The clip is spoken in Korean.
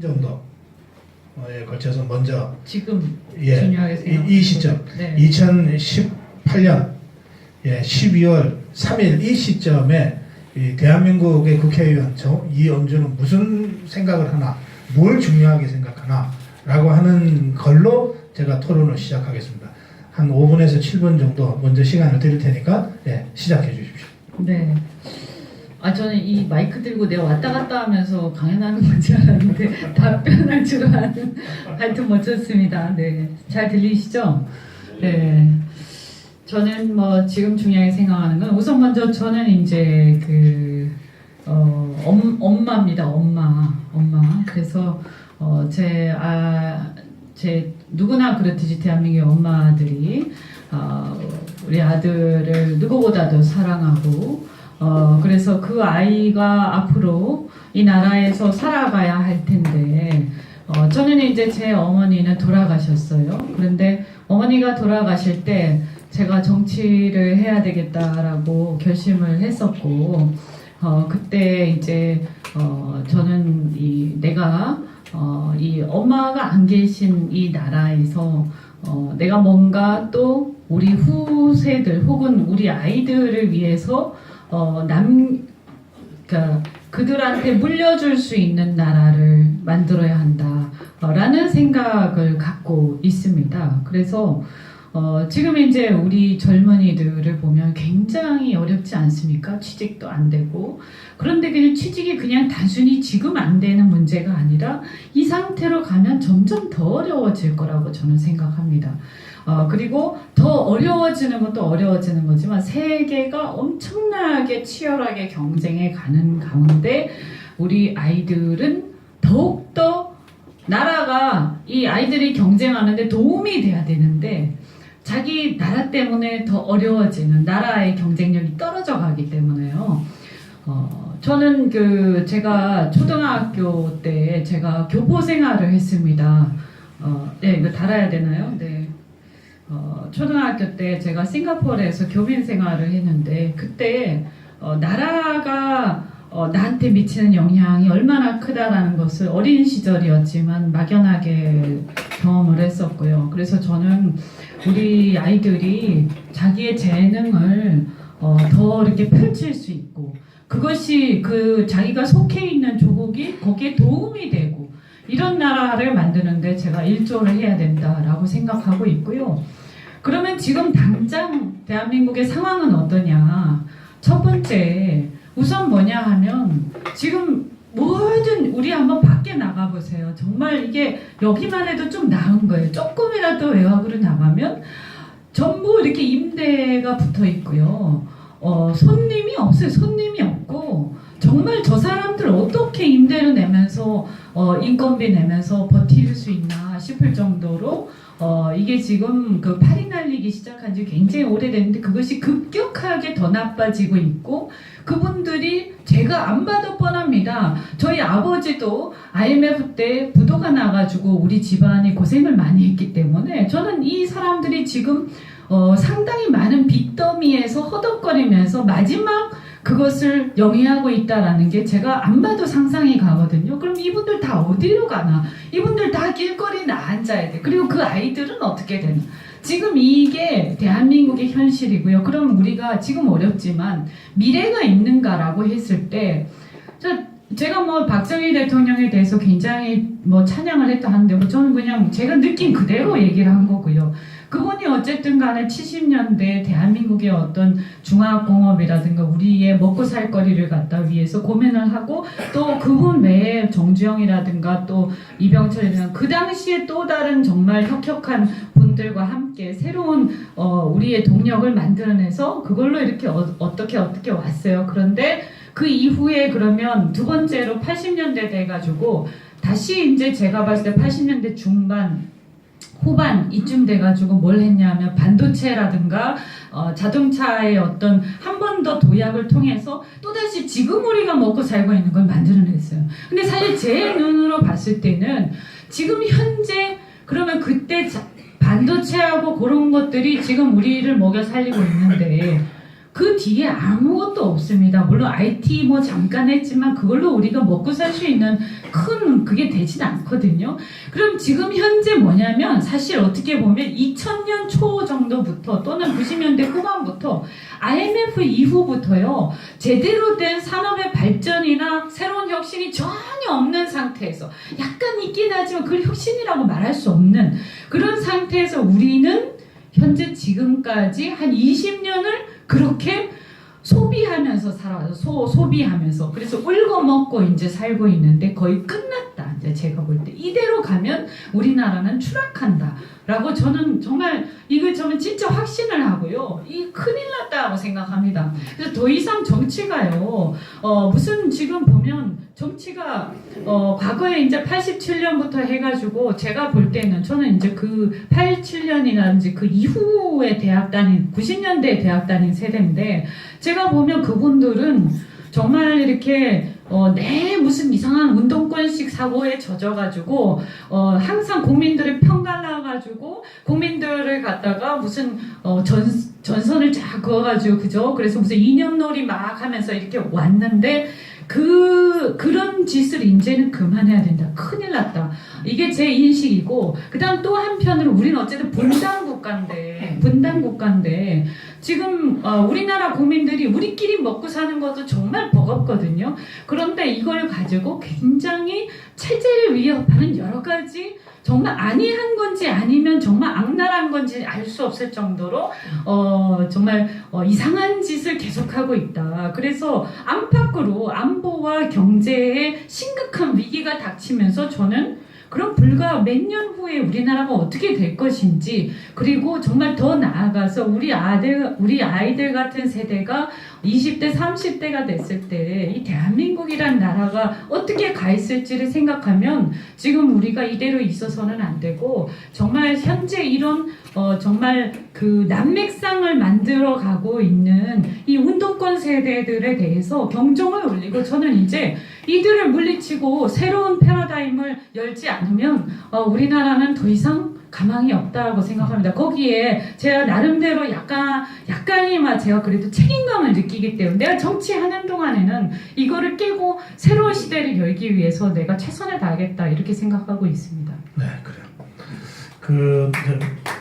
정도에 걸쳐서 먼저 지금 예, 중요하게 이. 이 시점 네. 2018년 예, 12월 3일 이 시점에 이 대한민국의 국회의원 저, 이엄주는 무슨 생각을 하나, 뭘 중요하게 생각하나 라고 하는 걸로 제가 토론을 시작하겠습니다. 한 5분에서 7분 정도 먼저 시간을 드릴 테니까 예, 시작해 주십시오. 네. 아 저는 이 마이크 들고 내가 왔다 갔다 하면서 강연하는 건지 알았는데 답변할 줄 아는 하여튼 멋졌습니다. 네. 잘 들리시죠? 네. 저는 뭐 지금 중요하게 생각하는 건 우선 먼저 저는 이제 그 어, 엄, 엄마입니다. 엄마. 엄마. 그래서 어, 제, 아, 제 누구나 그렇듯이 대한민국의 엄마들이 어, 우리 아들을 누구보다도 사랑하고 어, 그래서 그 아이가 앞으로 이 나라에서 살아가야 할 텐데 어, 저는 이제 제 어머니는 돌아가셨어요. 그런데 어머니가 돌아가실 때 제가 정치를 해야 되겠다라고 결심을 했었고 어, 그때 이제 어, 저는 이 내가 어, 이 엄마가 안 계신 이 나라에서 어, 내가 뭔가 또 우리 후세들 혹은 우리 아이들을 위해서 어, 남, 그러니까 그들한테 물려줄 수 있는 나라를 만들어야 한다라는 생각을 갖고 있습니다. 그래서 어, 지금 이제 우리 젊은이들을 보면 굉장히 어렵지 않습니까? 취직도 안 되고. 그런데 그냥 취직이 그냥 단순히 지금 안 되는 문제가 아니라 이 상태로 가면 점점 더 어려워질 거라고 저는 생각합니다. 어, 그리고 더 어려워지는 것도 어려워지는 거지만 세계가 엄청나게 치열하게 경쟁해 가는 가운데 우리 아이들은 더욱더 나라가 이 아이들이 경쟁하는데 도움이 돼야 되는데 자기 나라 때문에 더 어려워지는 나라의 경쟁력이 떨어져 가기 때문에요. 어, 저는 그 제가 초등학교 때 제가 교포 생활을 했습니다. 어, 네, 이거 달아야 되나요? 네. 어, 초등학교 때 제가 싱가포르에서 교민 생활을 했는데 그때 어, 나라가 어, 나한테 미치는 영향이 얼마나 크다라는 것을 어린 시절이었지만 막연하게 경험을 했었고요. 그래서 저는 우리 아이들이 자기의 재능을 어, 더 이렇게 펼칠 수 있고 그것이 그 자기가 속해 있는 조국이 거기에 도움이 되고 이런 나라를 만드는데 제가 일조를 해야 된다라고 생각하고 있고요. 그러면 지금 당장 대한민국의 상황은 어떠냐? 첫 번째 우선 뭐냐 하면 지금 뭐든 우리 한번 밖에 나가 보세요. 정말 이게 여기만 해도 좀 나은 거예요. 조금이라도 외곽으로 나가면 전부 이렇게 임대가 붙어 있고요. 어, 손님이 없어요. 손님이 없고 정말 저 사람들 어떻게 임대를 내면서 어, 인건비 내면서 버틸 수 있나 싶을 정도로 어, 이게 지금 그 팔이 날리기 시작한 지 굉장히 오래됐는데 그것이 급격하게 더 나빠지고 있고 그분들이 제가 안 봐도 뻔합니다. 저희 아버지도 IMF 때 부도가 나가지고 우리 집안이 고생을 많이 했기 때문에 저는 이 사람들이 지금 어, 상당히 많은 빚더미에서 허덕거리면서 마지막 그것을 영위하고 있다라는 게 제가 안 봐도 상상이 가거든요. 그럼 이분들 다 어디로 가나? 이분들 다 길거리에 앉아야 돼. 그리고 그 아이들은 어떻게 되나? 지금 이게 대한민국의 현실이고요. 그럼 우리가 지금 어렵지만 미래가 있는가라고 했을 때, 저 제가 뭐 박정희 대통령에 대해서 굉장히 뭐 찬양을 했다 하는데 뭐 저는 그냥 제가 느낀 그대로 얘기를 한 거고요. 그분이 어쨌든 간에 70년대 대한민국의 어떤 중화공업이라든가 우리의 먹고 살 거리를 갖다 위해서 고민을 하고 또 그분 외에 정주영이라든가 또 이병철이라든가 그 당시에 또 다른 정말 혁혁한 분들과 함께 새로운 어, 우리의 동력을 만들어내서 그걸로 이렇게 어, 어떻게 어떻게 왔어요. 그런데 그 이후에 그러면 두 번째로 80년대 돼가지고 다시 이제 제가 봤을 때 80년대 중반 후반 이쯤 돼가지고 뭘 했냐면 반도체라든가 어, 자동차의 어떤 한 번 더 도약을 통해서 또다시 지금 우리가 먹고 살고 있는 걸 만들어냈어요. 근데 사실 제 눈으로 봤을 때는 지금 현재 그러면 그때 자- 반도체하고 그런 것들이 지금 우리를 먹여 살리고 있는데 그 뒤에 아무것도 없습니다. 물론 IT 뭐 잠깐 했지만 그걸로 우리가 먹고 살 수 있는 큰 그게 되진 않거든요. 그럼 지금 현재 뭐냐면 사실 어떻게 보면 2000년 초 정도부터 또는 90년대 후반부터 IMF 이후부터요 제대로 된 산업의 발전이나 새로운 혁신이 전혀 없는 상태에서 약간 있긴 하지만 그걸 혁신이라고 말할 수 없는 그런 상태에서 우리는 현재 지금까지 한 20년을 그렇게 소비하면서 살아서 소, 소비하면서 그래서 울고 먹고 이제 살고 있는데 거의 끝났 다 이제 제가 볼 때 이대로 가면 우리나라는 추락한다라고 저는 정말 이거 저는 진짜 확신을 하고요. 이 큰일 났다고 생각합니다. 그래서 더 이상 정치가요 어 무슨 지금 보면 정치가 어 과거에 이제 87년부터 해가지고 제가 볼 때는 저는 이제 그 87년이라든지 그 이후에 대학 다닌 90년대 대학 다닌 세대인데 제가 보면 그분들은 정말 이렇게 어, 내 무슨 이상한 운동권식 사고에 젖어가지고 어, 항상 국민들을 편갈라가지고 국민들을 갖다가 무슨 어, 전, 전선을 쫙 그어가지고 그죠? 그래서 무슨 이념놀이 막 하면서 이렇게 왔는데 그 그런 짓을 이제는 그만해야 된다. 큰일 났다. 이게 제 인식이고 그다음 또 한편으로 우리는 어쨌든 분단 국가인데 분단 국가인데 지금 어, 우리나라 국민들이 우리끼리 먹고 사는 것도 정말 버겁거든요. 그런데 이걸 가지고 굉장히 체제를 위협하는 여러 가지 정말 안이한 건지 아니면 정말 악랄한 건지 알 수 없을 정도로 어, 정말 어, 이상한 짓을 계속하고 있다. 그래서 안팎으로 안보와 경제에 심각한 위기가 닥치면서 저는 그럼 불과 몇 년 후에 우리나라가 어떻게 될 것인지 그리고 정말 더 나아가서 우리 아들 우리 아이들 같은 세대가 20대 30대가 됐을 때 이 대한민국이란 나라가 어떻게 가 있을지를 생각하면 지금 우리가 이대로 있어서는 안 되고 정말 현재 이런 어 정말 그 난맥상을 만들어 가고 있는 이 운동권 세대들에 대해서 경종을 울리고 저는 이제 이들을 물리치고 새로운 패러다임을 열지 않으면 어, 우리나라는 더 이상 가망이 없다고 생각합니다. 거기에 제가 나름대로 약간 약간이만 제가 그래도 책임감을 느끼기 때문에 내가 정치하는 동안에는 이거를 깨고 새로운 시대를 열기 위해서 내가 최선을 다하겠다 이렇게 생각하고 있습니다. 네, 그래요. 그, 저,